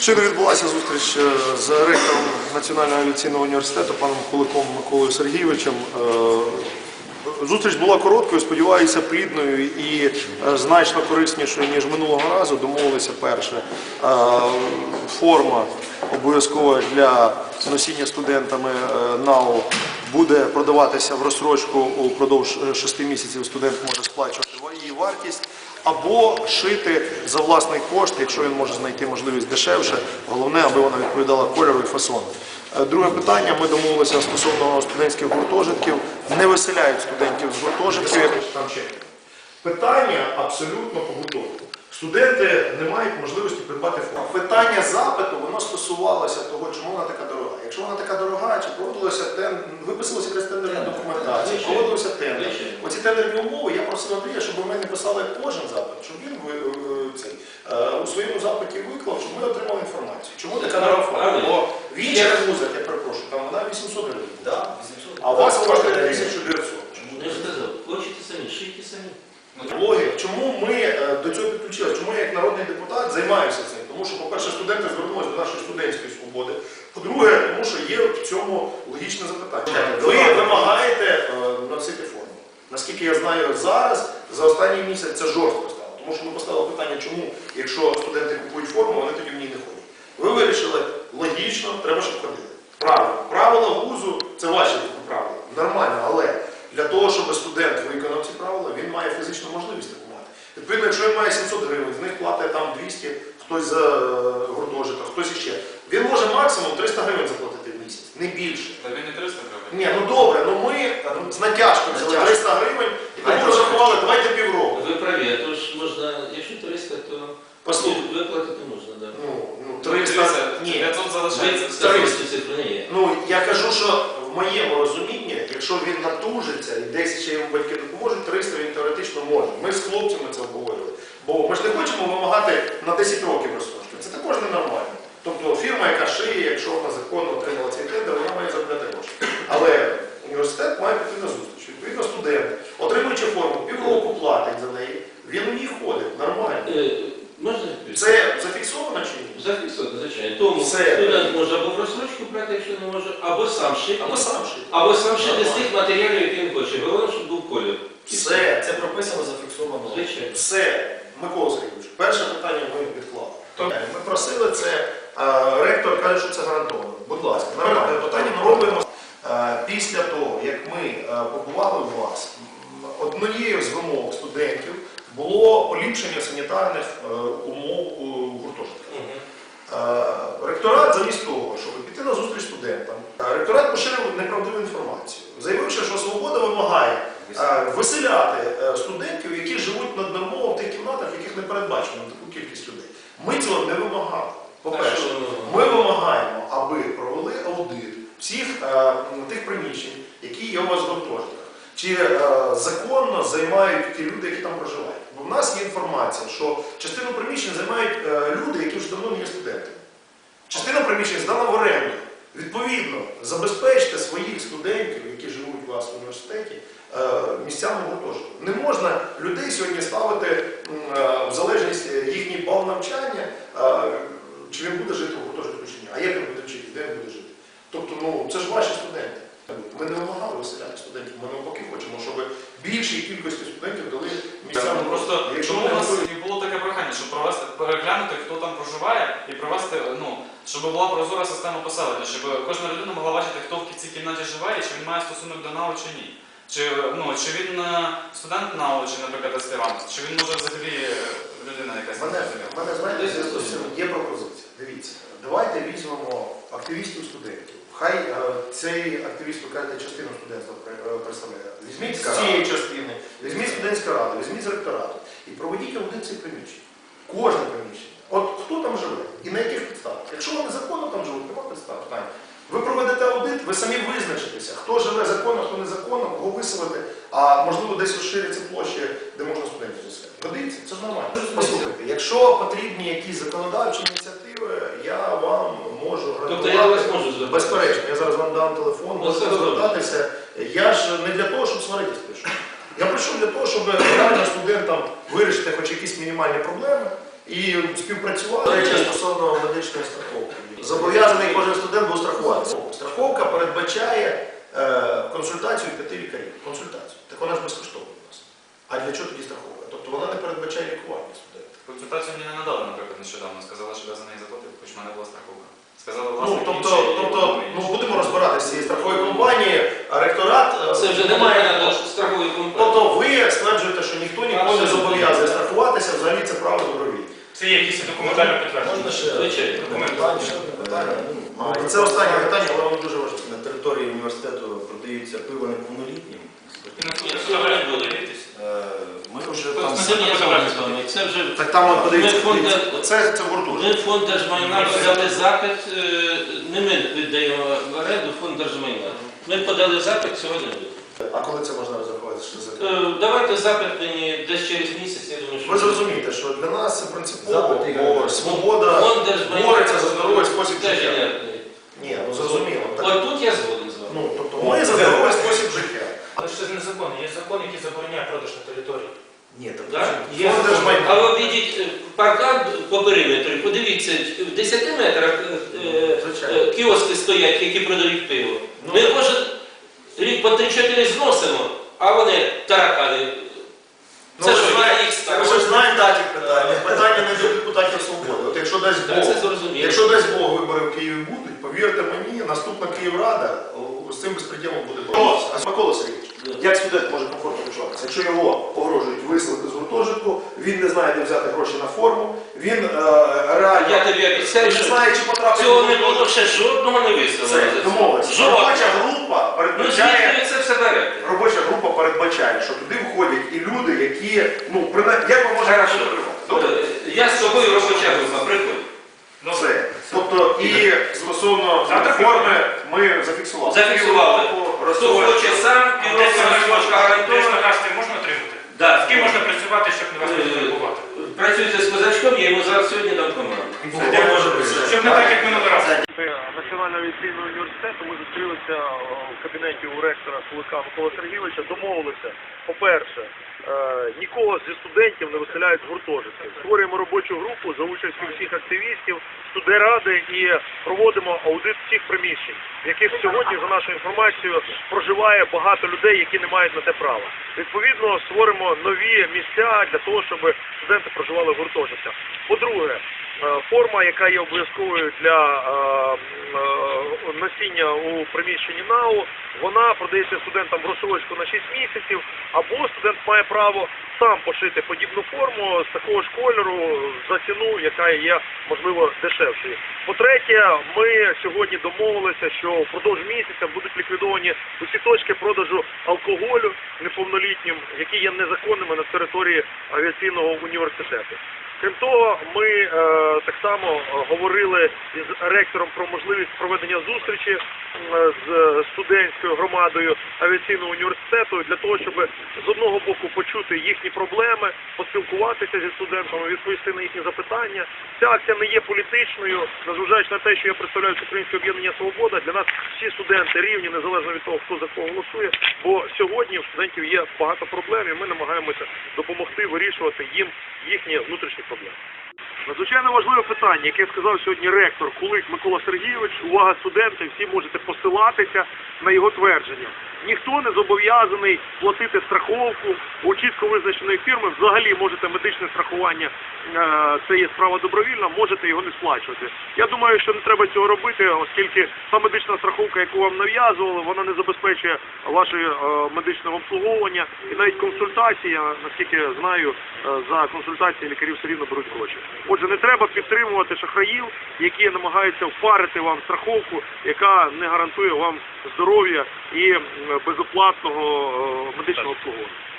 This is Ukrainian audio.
Щойно відбулася зустріч е, з ректором Національного авіаційного університету паном Куликом Миколою Сергійовичем. Е, Зустріч була короткою, сподіваюся, плідною і е, значно кориснішою, ніж минулого разу. Домовилися перше. Форма обов'язкова для носіння студентами НАУ буде продаватися в розсрочку упродовж 6 місяців. Студент може сплачувати її вартість або шити за власний кошт, якщо він може знайти можливість дешевше. Головне, аби вона відповідала кольору і фасону. Е, Друге питання. Ми домовилися стосовно студентських гуртожитків. Не виселяють студентів з гуртожитків. Там ще питання абсолютно побутові. Студенти не мають можливості придбати форму. Питання запиту воно стосувалося того, чому вона така дорога. Якщо вона така дорога, чи проводилося тен... виписувалася якась тендерна документація, чи проводився тендер. Тендерні умови я просив Андрія, щоб ми не писали кожен запит, щоб він е, цей, е, у своєму запиті виклав, щоб ми отримали інформацію. Чому така форма? Бо в інших вузах, я перепрошую, там вона 800 гривень, Да, 800. а у вас коштує 1900. Я ж сказав, хочете самі, шийте самі. Логіка. Чому ми е, до цього підключилися? Чому я як народний депутат займаюся цим? Тому що, по-перше, студенти звернулися до нашої студентської свободи. По-друге, тому що є в цьому логічне запитання. Ви вимагаєте носити форму. Наскільки я знаю, зараз за останній місяць це жорстко стало. Тому що ми поставили питання, чому, якщо студенти купують форму, вони тоді в ній не ходять. Ви вирішили логічно, треба, щоб ходили. Правильно. Правила вузу це ваші правила. Нормально, але для того, щоб студент виконав ці правила, він має фізичну можливість таку мати. Відповідно, якщо він має 700 гривень, з них платить там 200, хтось за е, гуртожиток, хтось іще. Він може максимум 300 гривень заплатити в місяць, не більше. Та він не 300 гривень. Ні, ну добре, ну з натяжкою взяли 300 гривень і тому розрахували, давайте півроку. Ви праві, а то ж можна, якщо 300, то Послухай, виплатити можна, так. ну, ну 300, ні. 500 залишається. Ви статистичні цифри не є. Ну, я кажу, що в моєму розумінні, якщо він натужиться і десь ще йому батьки допоможуть, 300 він теоретично може. Ми з хлопцями це обговорювали. Бо ми ж не хочемо вимагати на 10 років розстрочки. Це також ненормально. Тобто фірма, яка шиє, якщо вона законно отримала цей тендер, вона має заробляти гроші. Але університет має піти на зустріч. Відповідно, студент, отримуючи форму, півроку платить за неї, він у ній ходить нормально. Е, Можна? Це зафіксовано чи ні? Зафіксовано, звичайно. Тому Все. студент може або в розсрочку брати, якщо не може, або сам шити, Або сам шити. або сам шити з тих матеріалів, які він хоче. Головне, щоб був колір. Все. Це прописано, зафіксовано. Звичайно. Все, Микола Сергійович, перше питання ми відклали. Ми просили це, е, ректор каже, що це гарантовано. Будь ласка, нормальне питання ми робимо. Е, Після того, як ми е, побували у вас, однією з вимог студентів було поліпшення санітарних е, умов у гуртожитках. Е, Ректорат замість того, щоб піти на зустріч студентам, е, ректорат поширив неправдиву інформацію, заявивши, що свобода вимагає виселяти студентів, які живуть наднормово в тих кімнатах, в яких не передбачено таку кількість людей. Ми цього не вимагали. По-перше, ми вимагаємо, аби провели аудит всіх тих приміщень, є у вас в. Чи е, законно займають ті люди, які там проживають? Бо в нас є інформація, що частину приміщень займають е, люди, які вже давно не є студентами. Частина приміщень здана в оренду. Відповідно, забезпечте своїх студентів, які живуть у вас в університеті, е, місцями гуртожитку. Не можна людей сьогодні ставити е, в залежність е, їхній бал навчання, е, чи він буде жити в гуртожитку чи ні, а як він буде вчити, де він буде жити. Тобто, ну це ж ваші студенти. Ми не вимагали виселяти студентів, ми навпаки хочемо, щоб більшій кількості студентів дали місця. Ну, Просто Якщо чому ми у нас готові- і було таке прохання, щоб провести переглянути, хто там проживає, і провести, ну, щоб була прозора система поселення, щоб кожна людина могла бачити, хто в цій кімнаті живе, і чи він має стосунок до НАУ чи ні. Чи, ну, чи він е, студент НАУ, чи, наприклад, аспірант, чи він може взагалі е, людина якась. Мене, в мене знаєте, зв'язку з є пропозиція. Дивіться, давайте візьмемо активістів студентів. Хай е, цей активіст, ви кажете, частину студентства е, представляє. Візьміть з цієї частини, візьміть студентська рада, візьміть з ректорату і проведіть аудит цих приміщень. Кожне приміщення. От хто там живе і на яких підставах. Якщо вони законно там живуть, нема підстав. Ви проведете аудит, ви самі визначитеся, хто живе законно, хто незаконно, кого виселити, а можливо десь розширяться площі, де можна студентів заселити. Годиться, це ж нормально. Послухайте, якщо потрібні якісь законодавчі ініціативи, я вам можу Тобто я вас можу звертатися? Безперечно, я зараз вам дам телефон, Ну, можете звертатися. Я ж не для того, щоб сваритись прийшов. Я прийшов для того, щоб реально студентам вирішити хоч якісь мінімальні проблеми і співпрацювали. До речі, стосовно медичної страховки. Зобов'язаний кожен студент був страхуватися. Страховка передбачає е, консультацію п'яти лікарів. Консультацію. Так вона ж безкоштовна у нас. А для чого тоді страховка? Тобто вона не передбачає лікування студента. Консультацію мені не надали, наприклад, нещодавно. Сказала, що я за неї заплатив, хоч в мене була страховка. Сказали, Ну, власне, тобто, тобто, ну будемо розбиратися з цією страховою компанією, а ректорат е, Це вже не має. питання до страхової компанії. Тобто ви стверджуєте, що ніхто ніколи не зобов'язує страхуватися, взагалі це право добровільне. Це є якісь документально підтвердження. Можна ще Звичайно. одне ще одне питання. Це останнє питання, але воно дуже важливе. На території університету продаються пиво неповнолітнім. Не. Е, Ми вже Це там... не з вами. Це вже Так там от подивіться, Ми фонд- дивіться, це, це гуртожиток. Фонд держмайна подали запит, е, не ми віддаємо в оренду фонд держмайна. Ми подали запит сьогодні. А коли це можна розрахувати? Що за Е, Давайте запит мені десь через місяць, я думаю, що ви зрозумієте, що для нас це принципово, свобода фонд бореться за здоровий спосіб теж життя. інертний. Ні, ну зрозуміло. Так, От тут я згоден з вами. ну, тобто ми за здоровий спосіб життя. Але ж це ж не закон, є закон, який забороняє продаж на території. Ні, так Да? Є фонд закон. держмайна. А ви обійдіть е, паркан по периметру, подивіться, в 10 метрах е, е, Звичайно. кіоски стоять, які продають пиво. Ну, Ми кожен рік по 3-4 зносимо, а вони таракани. Ну, Це ж знаєте- їх Ви ж знаєте такі питання. Питання не до депутатів свободи. От якщо дасть Бог, якщо дасть Бог вибори в Києві будуть, повірте мені, наступна Київрада о, з цим безпреділом буде боротися. А Микола Сергійович, як студент може комфортно почуватися? Якщо його погрожують виселити з гуртожитку, він не знає, де взяти гроші на форму, він е, реально Я тобі обіцяю, не що знає, чи потрапить цього не було ще жодного не Це. Жодного. Робоча група Ну передбачає. звідки ви це все берете? Робоча група передбачає, що туди входять і люди, які, ну, принаймні, як ви можете Хорошо. контролювати? Добре? Е, Я з тобою робоча група, приходь. Все. Тобто і стосовно форми ми зафіксували. Зафіксували. Півроку Хто хоче сам, півроку розсрочка гарантована. Теж можна отримати? Да. З ким можна працювати, щоб не вас не Е, турбувати? Працюйте з козачком, я йому зараз сьогодні дам команду. Щоб не так, як минулий раз. Національного авіаційного університету ми зустрілися в кабінеті у ректора Кулика Микола Сергійовича, домовилися, по-перше, е, нікого зі студентів не виселяють з гуртожитків. Створюємо робочу групу за участю всіх активістів, студеради і проводимо аудит всіх приміщень, в яких сьогодні, за нашою інформацією, проживає багато людей, які не мають на те права. Відповідно, створимо нові місця для того, щоб студенти проживали в гуртожитках. По-друге, Форма, яка є обов'язковою для е, е, носіння у приміщенні НАУ, вона продається студентам в розсрочку на 6 місяців, або студент має право сам пошити подібну форму з такого ж кольору за ціну, яка є можливо дешевшою. По-третє, ми сьогодні домовилися, що впродовж місяця будуть ліквідовані усі точки продажу алкоголю неповнолітнім, які є незаконними на території авіаційного університету. Крім того, ми е, так само е, говорили із ректором про можливість проведення зустрічі е, з студентською громадою авіаційного університету для того, щоб з одного боку почути їхні проблеми, поспілкуватися зі студентами, відповісти на їхні запитання. Ця акція не є політичною, незважаючи на те, що я представляю Українське об'єднання Свобода. Для нас всі студенти рівні, незалежно від того, хто за кого голосує. Бо сьогодні у студентів є багато проблем, і ми намагаємося допомогти вирішувати їм їхні внутрішні проблеми. Надзвичайно важливе питання, яке сказав сьогодні ректор Кулик Микола Сергійович. Увага студенти, всі можете посилатися на його твердження. Ніхто не зобов'язаний платити страховку у чітко визначеної фірми. Взагалі можете медичне страхування, е, це є справа добровільна, можете його не сплачувати. Я думаю, що не треба цього робити, оскільки та медична страховка, яку вам нав'язували, вона не забезпечує ваше е, медичне обслуговування і навіть консультації, я, наскільки знаю, е, за консультації лікарів все рівно беруть гроші. Отже, не треба підтримувати шахраїв, які намагаються впарити вам страховку, яка не гарантує вам здоров'я і безоплатного е, медичного обслуговування.